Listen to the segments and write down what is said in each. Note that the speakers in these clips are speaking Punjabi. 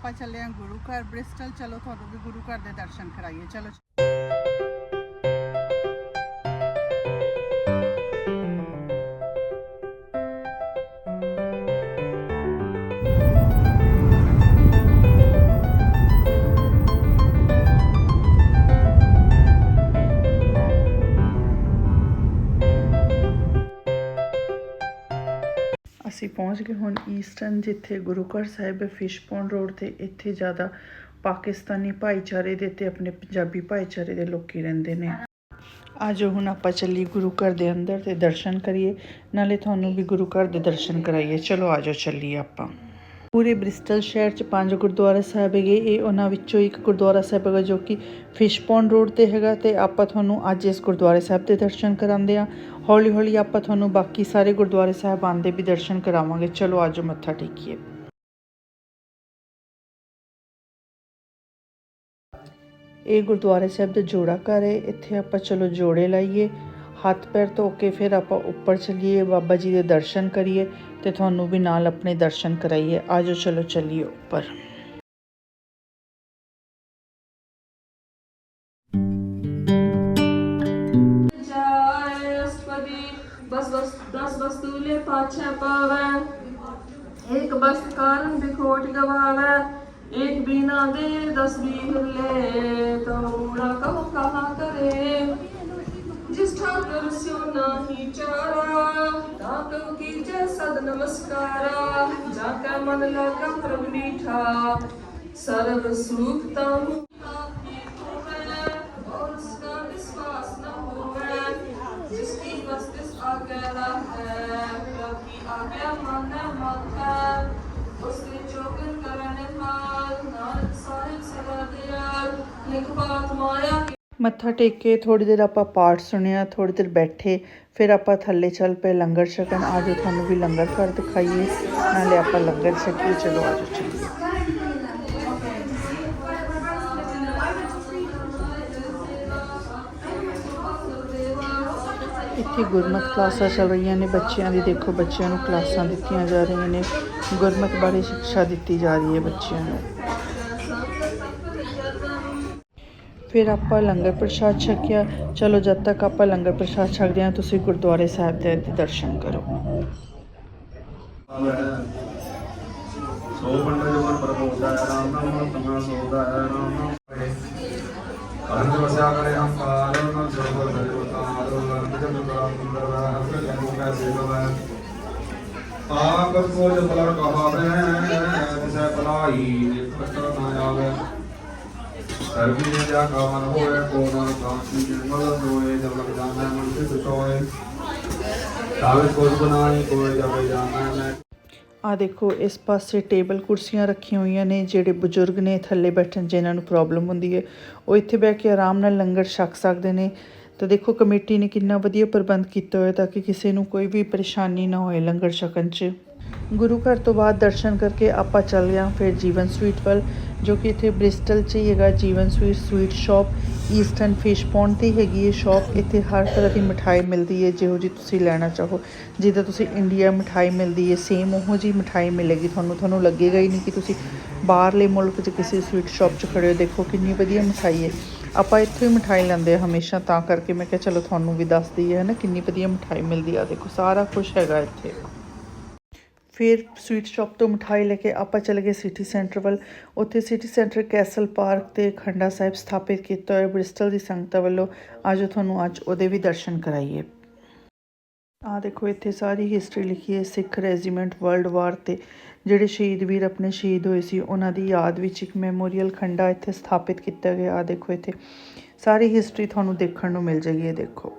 ਆਪਾਂ ਚੱਲੇ ਆ ਗੁਰੂ ਘਰ, ਬ੍ਰਿਸਟਲ। ਚਲੋ, ਤੁਹਾਨੂੰ ਵੀ ਗੁਰੂ ਘਰ ਦੇ ਦਰਸ਼ਨ ਕਰਾਈਏ। ਚਲੋ ਪਹੁੰਚ ਗਏ ਹੁਣ ਈਸਟਰਨ, ਜਿੱਥੇ ਗੁਰੂ ਘਰ ਸਾਹਿਬ ਹੈ ਫਿਸ਼ ਪੌਂਡ ਰੋਡ ਤੇ ਇੱਥੇ ਜ਼ਿਆਦਾ ਪਾਕਿਸਤਾਨੀ ਭਾਈਚਾਰੇ ਦੇ ਤੇ ਆਪਣੇ ਪੰਜਾਬੀ ਭਾਈਚਾਰੇ ਦੇ ਲੋਕੀ ਰਹਿੰਦੇ ਨੇ। ਅੱਜ ਹੁਣ ਆਪਾਂ ਚੱਲੀ ਗੁਰੂ ਘਰ ਦੇ ਅੰਦਰ ਤੇ ਦਰਸ਼ਨ ਕਰੀਏ। ਨਾਲੇ ਤੁਹਾਨੂੰ ਵੀ ਗੁਰੂ ਘਰ ਦੇ ਦਰਸ਼ਨ ਕਰਾਈਏ। ਚਲੋ ਆਜੋ ਚੱਲੀਏ ਆਪਾਂ। ਪੂਰੇ ਬ੍ਰਿਸਟਲ ਸ਼ਹਿਰ 'ਚ ਪੰਜ ਗੁਰਦੁਆਰਾ ਸਾਹਿਬ ਹੈਗੇ। ਇਹ ਉਹਨਾਂ ਵਿੱਚੋਂ ਇੱਕ ਗੁਰਦੁਆਰਾ ਸਾਹਿਬ ਹੈਗਾ ਜੋ ਕਿ ਫਿਸ਼ ਪੌਂਡ ਰੋਡ ਤੇ ਹੈਗਾ ਤੇ ਆਪਾਂ ਤੁਹਾਨੂੰ ਅੱਜ ਇਸ ਗੁਰਦੁਆਰੇ ਸਾਹਿਬ ਦੇ ਦਰਸ਼ਨ ਕਰਾਉਂਦੇ ਆ ਹੌਲੀ ਹੌਲੀ ਆਪਾਂ ਤੁਹਾਨੂੰ ਬਾਕੀ ਸਾਰੇ ਗੁਰਦੁਆਰੇ ਸਾਹਿਬਾਨ ਦੇ ਵੀ ਦਰਸ਼ਨ ਕਰਾਵਾਂਗੇ। ਚਲੋ, ਆਜੋ ਮੱਥਾ ਟੇਕੀਏ। ਇਹ ਗੁਰਦੁਆਰੇ ਸਾਹਿਬ ਦਾ ਜੋੜਾ ਘਰ ਹੈ। ਇੱਥੇ ਆਪਾਂ ਚਲੋ ਜੋੜੇ ਲਾਈਏ। ਹੱਥ ਪੈਰ ਧੋ ਕੇ ਫਿਰ ਆਪਾਂ ਉੱਪਰ ਚਲੀਏ, ਬਾਬਾ ਜੀ ਦੇ ਦਰਸ਼ਨ ਕਰੀਏ ਤੇ ਤੁਹਾਨੂੰ ਵੀ ਨਾਲ ਆਪਣੇ ਦਰਸ਼ਨ ਕਰਾਈਏ। ਆਜੋ, ਚਲੋ ਚੱਲੀਏ ਉੱਪਰ। ਵਸਤੂਲੇ ਪਾਛੈ ਪਾਵੇ। ਇੱਕ ਬਸ ਕਾਰਨ ਬਿਖੋਟ ਗਵਾਵੇ, ਇੱਕ ਬਿਨਾ ਦੇ ਜਿਸ ਠਾਕੁਰ ਸਿਉ ਨਾਹੀ ਚਾਰਾ ਤਾਕਵ ਕੀਜੈ ਸਦ ਨਮਸਕਾਰਾ ਜਾ ਕਾ ਮਨ ਲਾਗਾ ਪ੍ਰਭ ਨੀਠਾ। ਸਰਬ ਸੁਖ ਤਾਹੂ ਆਗਿਆ ਮਾਇਆ ਮੱਥਾ ਟੇਕ ਕੇ ਥੋੜੀ ਦੇਰ ਆਪਾਂ ਪਾਠ ਸੁਣਿਆ ਥੋੜੀ ਦੇਰ ਬੈਠੇ, ਫਿਰ ਆਪਾਂ ਥੱਲੇ ਚੱਲ ਪਏ ਲੰਗਰ ਛਕਣ। ਆ ਆਜੋ ਤੁਹਾਨੂੰ ਵੀ ਲੰਗਰ ਘਰ ਦਿਖਾਈਏ, ਨਾਲੇ ਆਪਾਂ ਲੰਗਰ ਛਕੀਏ, ਚਲੋ ਆ ਆਜੋ ਚੱਲੀਏ। ਇੱਥੇ ਗੁਰਮਤ ਕਲਾਸਾਂ ਚੱਲ ਰਹੀਆਂ ਨੇ, ਬੱਚਿਆਂ ਦੀ ਦੇਖੋ, ਬੱਚਿਆਂ ਨੂੰ ਕਲਾਸਾਂ ਦਿੱਤੀਆਂ ਜਾ ਰਹੀਆਂ ਨੇ, ਗੁਰਮਤ ਬਾਰੇ ਸਿੱਖਿਆ ਦਿੱਤੀ ਜਾ ਰਹੀ ਹੈ ਬੱਚਿਆਂ ਨੂੰ। ਫਿਰ ਆਪਾਂ ਲੰਗਰ ਪ੍ਰਸ਼ਾਦ ਛਕਿਆ ਚਲੋ ਜਦ ਤੱਕ ਆਪਾਂ ਲੰਗਰ ਪ੍ਰਸ਼ਾਦ ਛਕਦੇ ਹਾਂ ਤੁਸੀਂ ਗੁਰਦੁਆਰੇ ਸਾਹਿਬ ਦੇ ਦਰਸ਼ਨ ਕਰੋ ਸੋ ਪੰਡਤ ਜਮਨ ਪ੍ਰਭੋਦਾ ਰਾਮ ਨਾਮ ਤਮਾ ਸੋਦਾ ਰਾਮ ਨਾਮ ਪੜੇ ਵਸਿਆ ਕਰੇ ਅੰਕਾਰ ਨਾ ਸਰਵ ਦੇਵਤਾਰ ਲੰਗ ਜਨ ਬੜਾ ਸੁੰਦਰ ਹੈ ਜਨ ਕੈ ਸੇਵ ਹੈ ਕੋ ਜੋ ਬਲਾ ਕਹਾਵੇ ਤਿਸੈ ਬਲਾਈ ਨਿਕਟ ਨਾ ਆਵੇ ਸਰਬੀ ਜਾ ਕਾਮਨ ਹੋਏ ਕੋ ਨਾ ਕਾਂਤੀ ਨਿਰਮਲ ਹੋਏ ਜਬ ਜਾਣਾ ਮਨ ਤੇ ਸੁਖ ਤਾਵੇ ਕੋਸ ਬਨਾਈ ਕੋਏ ਜਾਵੇ ਜਾਣਾ ਮੈਂ ਆ ਦੇਖੋ, ਇਸ ਪਾਸੇ ਟੇਬਲ ਕੁਰਸੀਆਂ ਰੱਖੀਆਂ ਹੋਈਆਂ ਨੇ, ਜਿਹੜੇ ਬਜ਼ੁਰਗ ਨੇ ਥੱਲੇ ਬੈਠਣ ਜਿਨ੍ਹਾਂ ਨੂੰ ਪ੍ਰੋਬਲਮ ਹੁੰਦੀ ਹੈ। ਉਹ ਇੱਥੇ ਬਹਿ ਕੇ ਆਰਾਮ ਨਾਲ ਲੰਗਰ ਛਕ ਸਕਦੇ ਨੇ। ਤਾਂ ਦੇਖੋ, ਕਮੇਟੀ ਨੇ ਕਿੰਨਾ ਵਧੀਆ ਪ੍ਰਬੰਧ ਕੀਤਾ ਹੋਇਆ ਤਾਂ ਕਿ ਕਿਸੇ ਨੂੰ ਕੋਈ ਵੀ ਪਰੇਸ਼ਾਨੀ ਨਾ ਹੋਏ ਲੰਗਰ ਛਕਣ 'ਚ। ਗੁਰੂ ਘਰ ਤੋਂ ਬਾਅਦ ਦਰਸ਼ਨ ਕਰਕੇ ਆਪਾਂ ਚੱਲ ਗਏ ਹਾਂ, ਫਿਰ ਜੀਵਨ ਸਵੀਟ ਵੱਲ। ਜੋ ਕਿ ਇੱਥੇ ਬ੍ਰਿਸਟਲ 'ਚ ਹੀ ਹੈਗਾ, Jeevan sweet sweet shop, eastern fish pond ਦੀ ਹੈਗੀ ਹੈ ਸ਼ਾਪ। ਇੱਥੇ ਹਰ ਤਰ੍ਹਾਂ ਦੀ ਮਠਾਈ ਮਿਲਦੀ ਹੈ, ਜਿਹੋ ਜੀ ਤੁਸੀਂ ਲੈਣਾ ਚਾਹੋ। ਜਿੱਦਾਂ ਤੁਸੀਂ ਇੰਡੀਆ ਮਠਾਈ ਮਿਲਦੀ ਹੈ ਸੇਮ ਉਹੋ ਜੀ ਮਠਾਈ ਮਿਲੇਗੀ। ਤੁਹਾਨੂੰ ਤੁਹਾਨੂੰ ਲੱਗੇਗਾ ਹੀ ਨਹੀਂ ਕਿ ਤੁਸੀਂ ਬਾਹਰਲੇ ਮੁਲਕ 'ਚ ਕਿਸੇ ਸਵੀਟ ਸ਼ਾਪ 'ਚ ਖੜੇ ਹੋ, ਦੇਖੋ ਕਿੰਨੀ ਵਧੀਆ ਮਠਾਈ ਹੈ। ਆਪਾਂ ਇੱਥੋਂ ਹੀ ਮਠਾਈ ਲੈਂਦੇ ਹਾਂ ਹਮੇਸ਼ਾ, ਤਾਂ ਕਰਕੇ ਮੈਂ ਕਿਹਾ ਚਲੋ ਤੁਹਾਨੂੰ ਵੀ ਦੱਸ ਦਈਏ ਹੈ ਨਾ ਕਿੰਨੀ ਵਧੀਆ ਮਠਾਈ ਮਿਲਦੀ ਆ। ਦੇਖੋ, ਸਾਰਾ ਕੁਝ ਹੈਗਾ ਇੱਥੇ। ਫਿਰ ਸਵੀਟ ਸ਼ਾਪ ਤੋਂ ਮਠਾਈ ਲੈ ਕੇ ਆਪਾਂ ਚਲੇ ਗਏ ਸਿਟੀ ਸੈਂਟਰ ਵੱਲ। ਉੱਥੇ ਸਿਟੀ ਸੈਂਟਰ ਕੈਸਲ ਪਾਰਕ ਤੇ ਖੰਡਾ ਸਾਹਿਬ ਸਥਾਪਿਤ ਕੀਤਾ ਹੋਇਆ ਬ੍ਰਿਸਟਲ ਦੀ ਸੰਗਤਾਂ ਵੱਲੋਂ। ਅੱਜ ਤੁਹਾਨੂੰ ਅੱਜ ਉਹਦੇ ਵੀ ਦਰਸ਼ਨ ਕਰਾਈਏ। ਆ ਦੇਖੋ, ਇੱਥੇ ਸਾਰੀ ਹਿਸਟਰੀ ਲਿਖੀ ਹੈ ਸਿੱਖ ਰੈਜੀਮੈਂਟ ਵਰਲਡ ਵਾਰ ਤੇ। ਜਿਹੜੇ ਸ਼ਹੀਦ ਵੀਰ ਆਪਣੇ ਸ਼ਹੀਦ ਹੋਏ ਸੀ, ਉਹਨਾਂ ਦੀ ਯਾਦ ਵਿੱਚ ਇੱਕ ਮੈਮੋਰੀਅਲ ਖੰਡਾ ਇੱਥੇ ਸਥਾਪਿਤ ਕੀਤਾ ਗਿਆ। ਆ ਦੇਖੋ ਇੱਥੇ। ਸਾਰੀ ਹਿਸਟਰੀ ਤੁਹਾਨੂੰ ਦੇਖਣ ਨੂੰ ਮਿਲ ਜਾਏਗੀ, ਇਹ ਦੇਖੋ।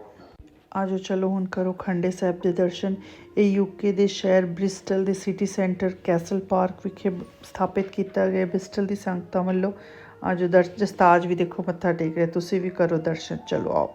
ਆਜੋ ਚਲੋ ਹੁਣ ਕਰੋ ਖੰਡੇ ਸਾਹਿਬ ਦੇ ਦਰਸ਼ਨ। ਇਹ ਯੂਕੇ ਦੇ ਸ਼ਹਿਰ ਬ੍ਰਿਸਟਲ ਦੇ ਸਿਟੀ ਸੈਂਟਰ ਕੈਸਲ ਪਾਰਕ ਵਿਖੇ ਸਥਾਪਿਤ ਕੀਤਾ ਗਿਆ ਬ੍ਰਿਸਟਲ ਦੀ ਸੰਗਤਾਂ ਵੱਲੋਂ। ਆਜੋ ਦਰ ਜਸਤਾਜ ਵੀ ਦੇਖੋ, ਮੱਥਾ ਟੇਕ ਰਿਹਾ। ਤੁਸੀਂ ਵੀ ਕਰੋ ਦਰਸ਼ਨ। ਚਲੋ ਆਓ।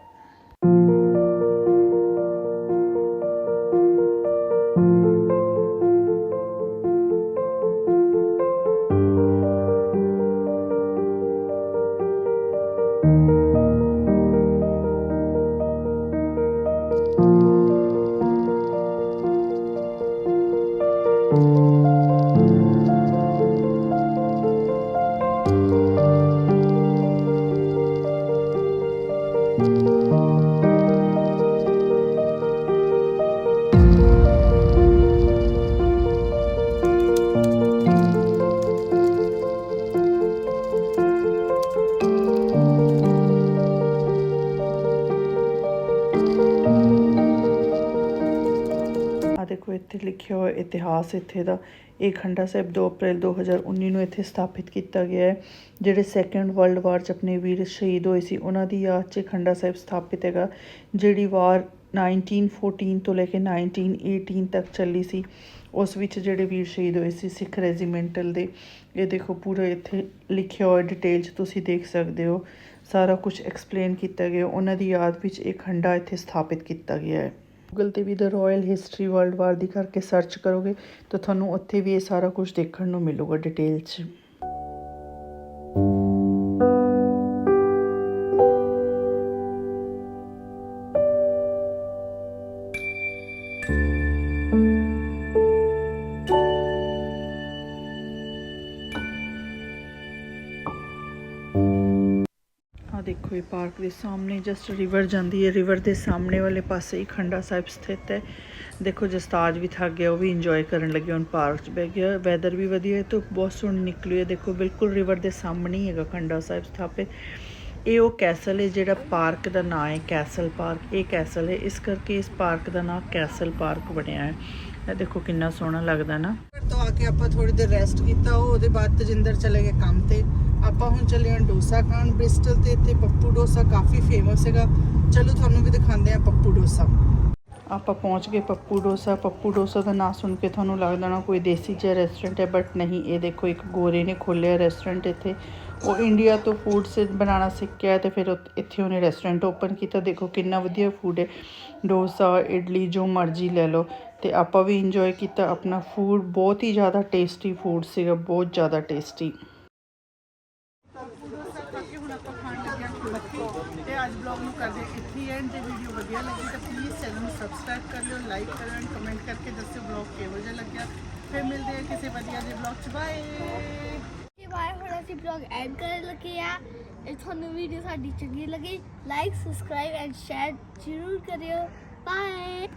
ਦੇਖੋ ਇੱਥੇ ਲਿਖਿਆ ਹੋਇਆ ਇਤਿਹਾਸ ਇੱਥੇ ਦਾ। ਇਹ ਖੰਡਾ ਸਾਹਿਬ 2 ਅਪ੍ਰੈਲ 2019 ਨੂੰ ਇੱਥੇ ਸਥਾਪਿਤ ਕੀਤਾ ਗਿਆ ਹੈ, ਜਿਹੜੇ ਸੈਕੰਡ ਵਰਲਡ ਵਾਰ 'ਚ ਆਪਣੇ ਵੀਰ ਸ਼ਹੀਦ ਹੋਏ ਸੀ, ਉਹਨਾਂ ਦੀ ਯਾਦ 'ਚ ਖੰਡਾ ਸਾਹਿਬ ਸਥਾਪਿਤ ਹੈਗਾ, ਜਿਹੜੀ ਵਾਰ 1914 ਤੋਂ ਲੈ ਕੇ 1918 ਤੱਕ ਚੱਲੀ ਸੀ। ਉਸ ਵਿੱਚ ਜਿਹੜੇ ਵੀਰ ਸ਼ਹੀਦ ਹੋਏ ਸੀ, ਸਿੱਖ ਰੈਜੀਮੈਂਟਲ ਦੇ, ਇਹ ਦੇਖੋ ਪੂਰਾ ਇੱਥੇ ਲਿਖਿਆ ਹੋਇਆ ਡਿਟੇਲ 'ਚ ਤੁਸੀਂ ਦੇਖ ਸਕਦੇ ਹੋ। ਸਾਰਾ ਕੁਝ ਐਕਸਪਲੇਨ ਕੀਤਾ ਗਿਆ, ਉਹਨਾਂ ਦੀ ਯਾਦ ਵਿੱਚ ਇਹ ਖੰਡਾ ਇੱਥੇ ਸਥਾਪਿਤ ਕੀਤਾ ਗਿਆ ਹੈ। ਗੂਗਲ ਤੇ ਵੀ the royal history world war ਦੀ ਕਰਕੇ ਸਰਚ ਕਰੋਗੇ ਤਾਂ ਤੁਹਾਨੂੰ ਉੱਥੇ ਵੀ ਇਹ ਸਾਰਾ ਕੁਝ ਦੇਖਣ ਨੂੰ ਮਿਲੂਗਾ ਡਿਟੇਲ 'ਚ। ਆ ਪਾਰਕ ਦੇ ਸਾਹਮਣੇ ਜਸਟ ਰਿਵਰ ਜਾਂਦੀ ਹੈ ਰਿਵਰ ਦੇ ਸਾਹਮਣੇ ਵਾਲੇ ਪਾਸੇ ਹੀ ਖੰਡਾ ਸਾਹਿਬ ਸਥਿਤ ਹੈ। ਦੇਖੋ, ਜਸਤਾਜ ਵੀ ਥੱਕ ਗਿਆ, ਉਹ ਵੀ ਇੰਜੋਏ ਕਰਨ ਲੱਗਿਆ ਹੁਣ ਪਾਰਕ 'ਚ ਬਹਿ ਗਿਆ। ਵੈਦਰ ਵੀ ਵਧੀਆ ਹੈ ਤੇ ਬਹੁਤ ਸੋਹਣੀ ਨਿਕਲੀ ਹੈ। ਦੇਖੋ, ਬਿਲਕੁਲ ਰਿਵਰ ਦੇ ਸਾਹਮਣੇ ਹੀ ਹੈਗਾ ਖੰਡਾ ਸਾਹਿਬ ਸਥਾਪਿਤ। ਇਹ ਉਹ ਕੈਸਲ ਹੈ, ਜਿਹੜਾ ਪਾਰਕ ਦਾ ਨਾਮ ਹੈ ਕੈਸਲ ਪਾਰਕ ਇਹ ਕੈਸਲ ਹੈ, ਇਸ ਕਰਕੇ ਇਸ ਪਾਰਕ ਦਾ ਨਾਮ ਕੈਸਲ ਪਾਰਕ ਬਣਿਆ ਹੈ। ਇਹ ਦੇਖੋ, ਕਿੰਨਾ ਸੋਹਣਾ ਲੱਗਦਾ ਨਾ। ਤੋਂ ਆ ਕੇ ਆਪਾਂ ਥੋੜੀ ਦੇਰ ਰੈਸਟ ਕੀਤਾ ਉਹਦੇ ਬਾਅਦ ਤਜਿੰਦਰ ਚਲੇ ਗਏ ਕੰਮ ਤੇ। ਆਪਾਂ ਹੁਣ ਚੱਲੇ ਹਾਂ ਡੋਸਾ ਖਾਣ। ਬ੍ਰਿਸਟਲ ਤੇ ਇੱਥੇ ਪੱਪੂ ਡੋਸਾ ਕਾਫੀ ਫੇਮਸ ਹੈਗਾ। ਚਲੋ ਤੁਹਾਨੂੰ ਵੀ ਦਿਖਾਉਂਦੇ ਆ ਪੱਪੂ ਡੋਸਾ। ਆਪਾਂ ਪਹੁੰਚ ਗਏ ਪੱਪੂ ਡੋਸਾ। ਪੱਪੂ ਡੋਸਾ ਦਾ ਨਾਂ ਸੁਣ ਕੇ ਤੁਹਾਨੂੰ ਲੱਗਦਾ ਨਾ ਕੋਈ ਦੇਸੀ ਜਿਹਾ ਰੈਸਟੋਰੈਂਟ ਹੈ ਬਟ ਨਹੀਂ, ਇਹ ਦੇਖੋ ਇੱਕ ਗੋਰੇ ਨੇ ਖੋਲ੍ਹਿਆ ਰੈਸਟੋਰੈਂਟ ਇੱਥੇ। ਉਹ ਇੰਡੀਆ ਤੋਂ ਫੂਡ ਸੇ ਬਣਾਉਣਾ ਸਿੱਖਿਆ ਤੇ ਫਿਰ ਇੱਥੇ ਉਹਨੇ ਰੈਸਟੋਰੈਂਟ ਓਪਨ ਕੀਤਾ। ਦੇਖੋ ਕਿੰਨਾ ਵਧੀਆ ਫੂਡ ਹੈ। ਡੋਸਾ, ਇਡਲੀ, ਜੋ ਮਰਜ਼ੀ ਲੈ ਲਓ। ਤੇ ਆਪਾਂ ਵੀ ਇੰਜੋਏ ਕੀਤਾ। ਆਪਣਾ ਫੂਡ ਬਹੁਤ ਹੀ ਜ਼ਿਆਦਾ ਟੇਸਟੀ ਫੂਡ ਸੀਗਾ, ਬਹੁਤ ਜ਼ਿਆਦਾ ਟੇਸਟੀ ਪੱਪੂ ਡੋਸਾ ਖਾ ਕੇ ਹੁਣ ਆਪਾਂ ਖਾਣ ਲੱਗਿਆ ਬੱਤੀ ਤੇ ਅੱਜ ਬਲੌਗ ਨੂੰ ਕਰਦੇ ਇੱਥੇ ਐਂਡ ਜੇ ਵੀਡੀਓ ਵਧੀਆ ਲੱਗੀ ਤਾਂ ਪਲੀਜ਼ ਚੈਨਲ ਨੂੰ ਸਬਸਕ੍ਰਾਈਬ ਕਰ ਲਿਓ ਲਾਈਕ ਕਰੋ ਐਂਡ ਕਮੈਂਟ ਕਰਕੇ ਦੱਸਿਓ ਬਲੌਗ ਕਿਹੋ ਜਿਹਾ ਲੱਗਿਆ। ਫਿਰ ਮਿਲਦੇ ਹਾਂ ਕਿਸੇ ਵਧੀਆ ਜਿਹੇ ਬਲੌਗ 'ਚ। ਬਾਏ ਇਹ ਹੁਣ ਅਸੀਂ ਬਲੌਗ ਐਡ ਕਰਨ ਲੱਗੇ ਆ ਇਹ ਤੁਹਾਨੂੰ ਵੀਡੀਓ ਸਾਡੀ ਚੰਗੀ ਲੱਗੀ। ਲਾਈਕ ਸਬਸਕ੍ਰਾਈਬ ਐਂਡ ਸ਼ੇਅਰ ਜ਼ਰੂਰ ਕਰਿਓ। ਬਾਏ